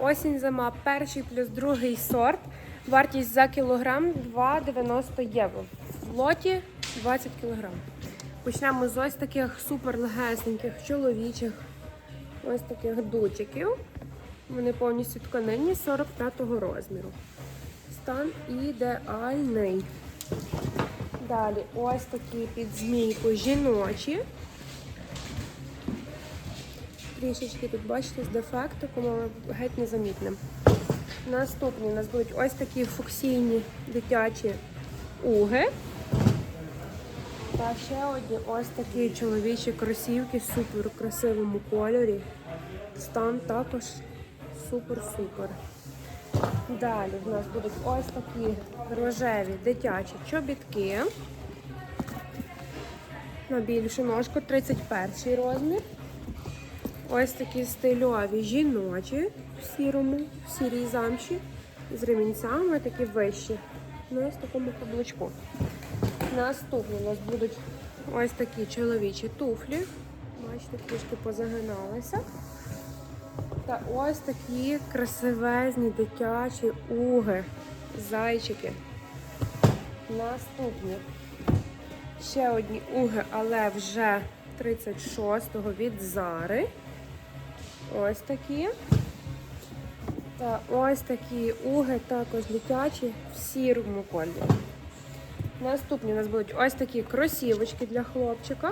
осінь зима, перший плюс другий сорт. Вартість за кілограм 2,90 євро. В лоті 20 кілограм. Почнемо з ось таких супер чоловічих, ось таких дутиків. Вони повністю тканинні 45-го розміру. Стан ідеальний. Далі ось такі під змійку жіночі. Трішечки тут, бачите, з дефектиком, але геть незамітним. Наступні у нас будуть ось такі фуксійні дитячі уги. Та ще одні ось такі чоловічі кросівки в супер красивому кольорі. Стан також супер-супер. Далі в нас будуть ось такі рожеві дитячі чобітки. На більшу ножку 31 розмір. Ось такі стильові жіночі в сірому, в сірій замші. З ремінцями такі вищі. На ось такому каблучку. Наступні у нас будуть ось такі чоловічі туфлі. Бачите, трішки позагиналися. Та ось такі красивезні дитячі уги, зайчики. Наступні ще одні уги, але вже 36-го від Зари. Ось такі. Та ось такі уги, також дитячі в сірому кольорі. Наступні у нас будуть ось такі кросівочки для хлопчика.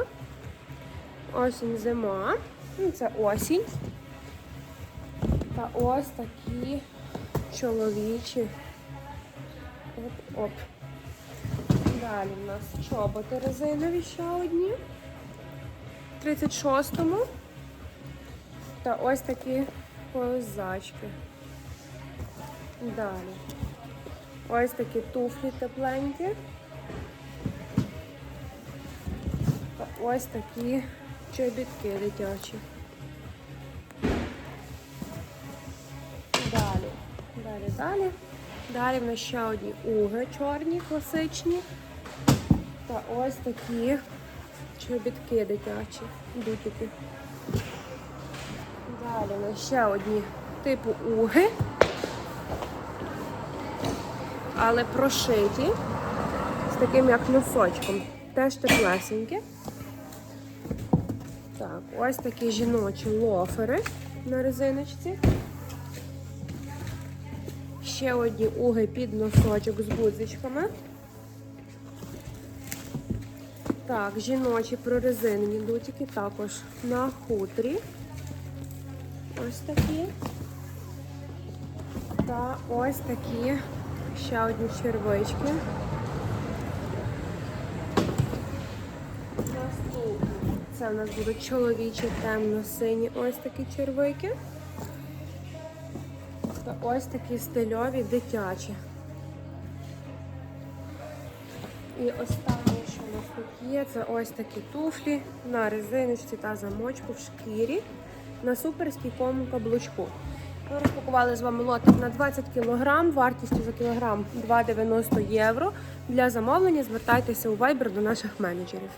Осінь зима. Ну, Це осінь. Та ось такі чоловічі. Оп-оп. Далі у нас чоботи резинові ще одні. 36-му. Та ось такі козачки. Далі. Ось такі туфлі тепленькі. Та ось такі чобітки дитячі. Далі, далі, далі. Далі в нас ще одні уги чорні, класичні. Та ось такі чобітки дитячі, дутики. Далі у ще одні типу уги, але прошиті з таким як носочком. Теж теплесенькі. Так, ось такі жіночі лофери на резиночці. Ще одні уги під носочок з гудзичками. Так, жіночі прорезинені дутики також на хутрі. Ось такі. Та ось такі ще одні червички. Це в нас будуть чоловічі темно-сині ось такі червики. Та ось такі стильові дитячі. І останнє, що у нас тут є, це ось такі туфлі на резиночці та замочку в шкірі на суперстійкому каблучку. Ми розпакували з вами лотик на 20 кг, вартістю за кілограм 2,90 євро. Для замовлення звертайтеся у Viber до наших менеджерів.